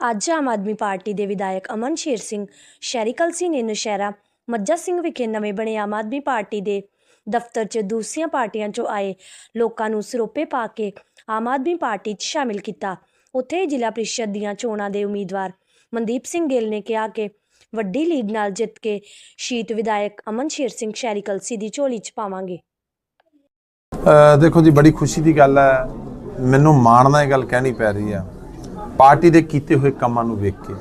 ਅੱਜ ਆਮ ਆਦਮੀ ਪਾਰਟੀ ਦੇ ਵਿਧਾਇਕ ਅਮਨ ਸ਼ੇਰ ਸਿੰਘ ਸ਼ਹਿਰੀ ਕਲਸੀ ਨੇ ਨੌਸ਼ਹਿਰਾ ਮੱਜਾ ਸਿੰਘ ਵਿਖੇ ਨਵੇਂ ਬਣੇ ਆਮ ਆਦਮੀ ਪਾਰਟੀ ਦੇ ਦਫ਼ਤਰ 'ਚ ਦੂਸਰੀਆਂ ਪਾਰਟੀਆਂ 'ਚੋਂ ਆਏ ਲੋਕਾਂ ਨੂੰ ਸਰੋਪੇ ਪਾ ਕੇ ਆਮ ਆਦਮੀ ਪਾਰਟੀ 'ਚ ਸ਼ਾਮਿਲ ਕੀਤਾ। ਉੱਥੇ ਜ਼ਿਲ੍ਹਾ ਪ੍ਰੀਸ਼ਦ ਦੀਆਂ ਚੋਣਾਂ ਦੇ ਉਮੀਦਵਾਰ ਮਨਦੀਪ ਸਿੰਘ ਗਿੱਲ ਨੇ ਕਿਹਾ ਕਿ ਵੱਡੀ ਲੀਡ ਨਾਲ ਜਿੱਤ ਕੇ ਸ਼ੀਤ ਵਿਧਾਇਕ ਅਮਨ ਸ਼ੇਰ ਸਿੰਘ ਸ਼ਹਿਰੀ ਕਲਸੀ ਦੀ ਝੋਲੀ 'ਚ ਪਾਵਾਂਗੇ। ਦੇਖੋ ਜੀ, ਬੜੀ ਖੁਸ਼ੀ ਦੀ ਗੱਲ ਹੈ। ਮੈਨੂੰ ਮਾਣ ਨਾਲ ਇਹ ਗੱਲ ਕਹਿਣੀ ਪੈ ਰਹੀ ਹੈ। ਪਾਰਟੀ ਦੇ ਕੀਤੇ ਹੋਏ ਕੰਮਾਂ ਨੂੰ ਵੇਖ ਕੇ,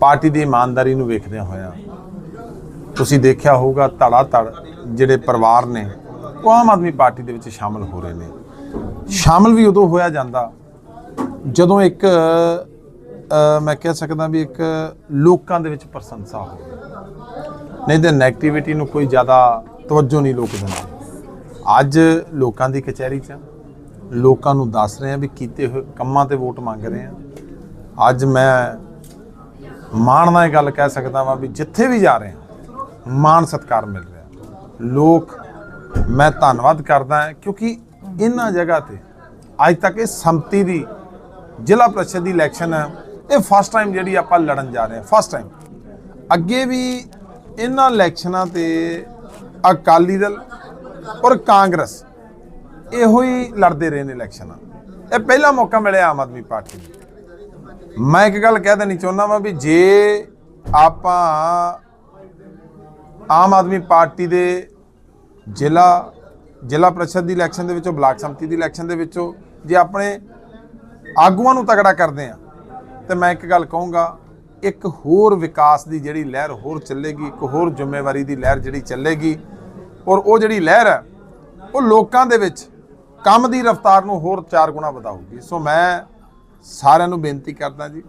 ਪਾਰਟੀ ਦੀ ਇਮਾਨਦਾਰੀ ਨੂੰ ਵੇਖਦਿਆਂ ਹੋਇਆਂ ਤੁਸੀਂ ਦੇਖਿਆ ਹੋਊਗਾ ਧੜਾ ਧੜ ਜਿਹੜੇ ਪਰਿਵਾਰ ਨੇ, ਉਹ ਆਮ ਆਦਮੀ ਪਾਰਟੀ ਦੇ ਵਿੱਚ ਸ਼ਾਮਲ ਹੋ ਰਹੇ ਨੇ। ਸ਼ਾਮਲ ਵੀ ਉਦੋਂ ਹੋਇਆ ਜਾਂਦਾ ਜਦੋਂ ਇੱਕ ਮੈਂ ਕਹਿ ਸਕਦਾ ਵੀ ਇੱਕ ਲੋਕਾਂ ਦੇ ਵਿੱਚ ਪ੍ਰਸ਼ੰਸਾ ਹੋਵੇ ਨਹੀਂ ਤੇ ਨੈਗੇਟਿਵਿਟੀ ਨੂੰ ਕੋਈ ਜ਼ਿਆਦਾ ਤਵੱਜੋ ਨਹੀਂ ਲੋਕ ਦਿੰਦੇ। ਅੱਜ ਲੋਕਾਂ ਦੀ ਕਚਹਿਰੀ 'ਚ ਲੋਕਾਂ ਨੂੰ ਦੱਸ ਰਹੇ ਆ ਵੀ ਕੀਤੇ ਹੋਏ ਕੰਮਾਂ ਤੇ ਵੋਟ ਮੰਗ ਰਹੇ ਆ ਅੱਜ ਮੈਂ ਮਾਣ ਨਾਲ ਇਹ ਗੱਲ ਕਹਿ ਸਕਦਾ ਵਾਂ ਵੀ ਜਿੱਥੇ ਵੀ ਜਾ ਰਹੇ ਆ ਮਾਣ ਸਤਿਕਾਰ ਮਿਲ ਰਿਹਾ ਲੋਕ, ਮੈਂ ਧੰਨਵਾਦ ਕਰਦਾ ਕਿਉਂਕਿ ਇਹਨਾਂ ਜਗ੍ਹਾ ਤੇ ਅੱਜ ਤੱਕ ਇਹ ਸੰਮਤੀ ਦੀ, ਜ਼ਿਲ੍ਹਾ ਪ੍ਰੀਸ਼ਦ ਦੀ ਇਲੈਕਸ਼ਨ ਹੈ। ਇਹ ਫਸਟ ਟਾਈਮ ਜਿਹੜੀ ਆਪਾਂ ਲੜਨ ਜਾ ਰਹੇ ਹਾਂ ਫਸਟ ਟਾਈਮ ਅੱਗੇ ਵੀ ਇਹਨਾਂ ਇਲੈਕਸ਼ਨਾਂ ਤੇ ਅਕਾਲੀ ਦਲ ਔਰ ਕਾਂਗਰਸ ਇਹੋ ਹੀ ਲੜਦੇ ਰਹੇ ਨੇ ਇਲੈਕਸ਼ਨਾਂ। ਇਹ ਪਹਿਲਾ ਮੌਕਾ ਮਿਲਿਆ ਆਮ ਆਦਮੀ ਪਾਰਟੀ ਨੂੰ। ਮੈਂ ਇੱਕ ਗੱਲ ਕਹਿ ਦੇਣੀ ਚਾਹੁੰਦਾ ਵਾਂ ਵੀ ਜੇ ਆਪਾਂ ਆਮ ਆਦਮੀ ਪਾਰਟੀ ਦੇ ਜ਼ਿਲ੍ਹਾ ਜ਼ਿਲ੍ਹਾ ਪ੍ਰਸ਼ਦ ਦੀ ਇਲੈਕਸ਼ਨ ਦੇ ਵਿੱਚੋਂ, ਬਲਾਕ ਸੰਮਤੀ ਦੀ ਇਲੈਕਸ਼ਨ ਦੇ ਵਿੱਚੋਂ ਜੇ ਆਪਣੇ ਆਗੂਆਂ ਨੂੰ ਤਗੜਾ ਕਰਦੇ ਆ, ਤੇ ਮੈਂ ਇੱਕ ਗੱਲ ਕਹੂੰਗਾ, ਇੱਕ ਹੋਰ ਵਿਕਾਸ ਦੀ ਜਿਹੜੀ ਲਹਿਰ ਹੋਰ ਚੱਲੇਗੀ, ਇੱਕ ਹੋਰ ਜ਼ਿੰਮੇਵਾਰੀ ਦੀ ਲਹਿਰ ਜਿਹੜੀ ਚੱਲੇਗੀ, ਔਰ ਉਹ ਜਿਹੜੀ ਲਹਿਰ ਹੈ, ਉਹ ਲੋਕਾਂ ਦੇ ਵਿੱਚ ਕੰਮ ਦੀ ਰਫ਼ਤਾਰ ਨੂੰ ਹੋਰ ਚਾਰ ਗੁਣਾ ਵਧਾਊਗੀ। ਸੋ ਮੈਂ ਸਾਰਿਆਂ ਨੂੰ ਬੇਨਤੀ ਕਰਦਾ ਜੀ,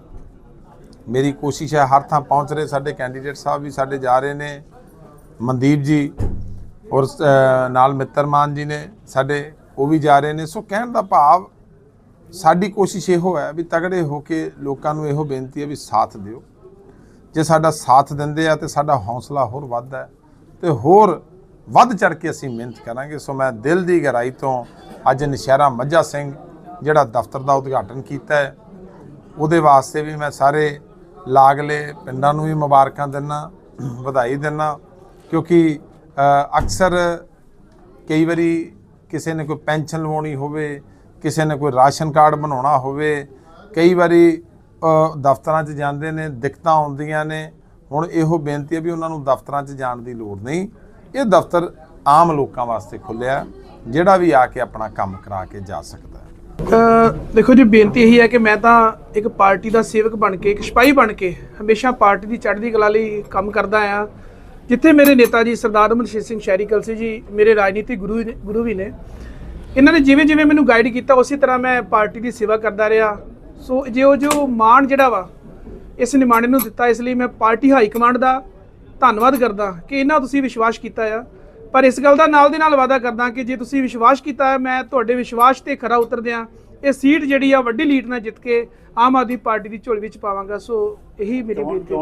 ਮੇਰੀ ਕੋਸ਼ਿਸ਼ ਹੈ ਹਰ ਥਾਂ ਪਹੁੰਚ ਰਹੇ ਸਾਡੇ ਕੈਂਡੀਡੇਟ ਸਾਹਿਬ ਵੀ ਸਾਡੇ ਜਾ ਰਹੇ ਨੇ, ਮਨਦੀਪ ਜੀ ਔਰ ਨਾਲ ਮਿੱਤਰ ਮਾਨ ਜੀ ਨੇ ਸਾਡੇ, ਉਹ ਵੀ ਜਾ ਰਹੇ ਨੇ। ਸੋ ਕਹਿਣ ਦਾ ਭਾਵ ਸਾਡੀ ਕੋਸ਼ਿਸ਼ ਇਹੋ ਹੈ ਵੀ ਤਗੜੇ ਹੋ ਕੇ ਲੋਕਾਂ ਨੂੰ ਇਹੋ ਬੇਨਤੀ ਹੈ ਵੀ ਸਾਥ ਦਿਓ। ਜੇ ਸਾਡਾ ਸਾਥ ਦਿੰਦੇ ਆ ਤੇ ਸਾਡਾ ਹੌਸਲਾ ਹੋਰ ਵੱਧਦਾ ਹੈ ਤੇ ਹੋਰ ਵੱਧ ਚੜ ਕੇ ਅਸੀਂ ਮਿਹਨਤ ਕਰਾਂਗੇ। ਸੋ ਮੈਂ ਦਿਲ ਦੀ ਗਹਿਰਾਈ ਤੋਂ ਅੱਜ ਨਸ਼ਹਿਰਾ ਮੱਝਾ ਸਿੰਘ, ਜਿਹੜਾ ਦਫ਼ਤਰ ਦਾ ਉਦਘਾਟਨ ਕੀਤਾ ਹੈ, ਉਹਦੇ ਵਾਸਤੇ ਵੀ ਮੈਂ ਸਾਰੇ ਲਾਗਲੇ ਪਿੰਡਾਂ ਨੂੰ ਵੀ ਮੁਬਾਰਕਾਂ ਦਿੰਦਾ ਵਧਾਈ ਦਿੰਦਾ ਕਿਉਂਕਿ ਅਕਸਰ ਕਈ ਵਾਰੀ ਕਿਸੇ ਨੇ ਕੋਈ ਪੈਨਸ਼ਨ ਲਵਾਉਣੀ ਹੋਵੇ, ਕਿਸੇ ਨੇ ਕੋਈ ਰਾਸ਼ਨ ਕਾਰਡ ਬਣਾਉਣਾ ਹੋਵੇ, ਕਈ ਵਾਰੀ ਦਫ਼ਤਰਾਂ 'ਚ ਜਾਂਦੇ ਨੇ, ਦਿੱਕਤਾਂ ਆਉਂਦੀਆਂ ਨੇ, ਹੁਣ ਇਹੋ ਬੇਨਤੀ ਹੈ ਵੀ ਉਹਨਾਂ ਨੂੰ ਦਫ਼ਤਰਾਂ 'ਚ ਜਾਣ ਦੀ ਲੋੜ ਨਹੀਂ। ਇਹ ਦਫ਼ਤਰ ਆਮ ਲੋਕਾਂ ਵਾਸਤੇ ਖੁੱਲਿਆ ਜਿਹੜਾ ਵੀ ਆ ਕੇ ਆਪਣਾ ਕੰਮ ਕਰਾ ਕੇ ਜਾ ਸਕਦਾ ਦੇਖੋ ਜੀ, ਬੇਨਤੀ ਇਹੀ ਹੈ ਕਿ ਮੈਂ ਤਾਂ ਇੱਕ ਪਾਰਟੀ ਦਾ ਸੇਵਕ ਬਣ ਕੇ, ਇੱਕ ਸਿਪਾਹੀ ਬਣ ਕੇ ਹਮੇਸ਼ਾ ਪਾਰਟੀ ਦੀ ਚੜ੍ਹਦੀ ਕਲਾ ਲਈ ਕੰਮ ਕਰਦਾ ਆ ਜਿੱਥੇ ਮੇਰੇ ਨੇਤਾ ਜੀ ਸਰਦਾਰ ਅਮਰਸ਼ੀਰ ਸਿੰਘ ਸ਼ਹਿਰੀ ਕਲਸੀ ਜੀ, ਮੇਰੇ ਰਾਜਨੀਤਿਕ ਗੁਰੂ ਗੁਰੂ ਵੀ ਨੇ, ਇਹਨਾਂ ਨੇ ਜਿਵੇਂ ਜਿਵੇਂ ਮੈਨੂੰ ਗਾਈਡ ਕੀਤਾ, ਉਸੇ ਤਰ੍ਹਾਂ ਮੈਂ ਪਾਰਟੀ ਦੀ ਸੇਵਾ ਕਰਦਾ ਰਿਹਾ। ਸੋ ਜੇ ਉਹ ਜੋ ਮਾਣ ਜਿਹੜਾ ਵਾ, ਇਸ ਨਿਮਾਣੇ ਨੂੰ ਦਿੱਤਾ, ਇਸ ਲਈ ਮੈਂ ਪਾਰਟੀ ਹਾਈ ਕਮਾਂਡ ਦਾ ਧੰਨਵਾਦ ਕਰਦਾ ਕਿ ਇਹਨਾਂ ਤੁਸੀਂ ਵਿਸ਼ਵਾਸ ਕੀਤਾ ਆ। ਪਰ ਇਸ ਗੱਲ ਦਾ ਨਾਲ ਦੇ ਨਾਲ ਵਾਅਦਾ ਕਰਦਾ ਕਿ ਜੇ ਤੁਸੀਂ ਵਿਸ਼ਵਾਸ ਕੀਤਾ ਮੈਂ ਤੁਹਾਡੇ ਵਿਸ਼ਵਾਸ ਤੇ ਖਰਾ ਉਤਰਦਿਆਂ ਇਹ ਸੀਟ ਜਿਹੜੀ ਆ ਵੱਡੀ ਲੀਡ ਨਾਲ ਜਿੱਤ ਕੇ ਆਮ ਆਦਮੀ ਪਾਰਟੀ ਦੀ ਝੋਲੀ ਵਿੱਚ ਪਾਵਾਂਗਾ। ਸੋ ਇਹੀ ਮੇਰੀ ਬੇਨਤੀ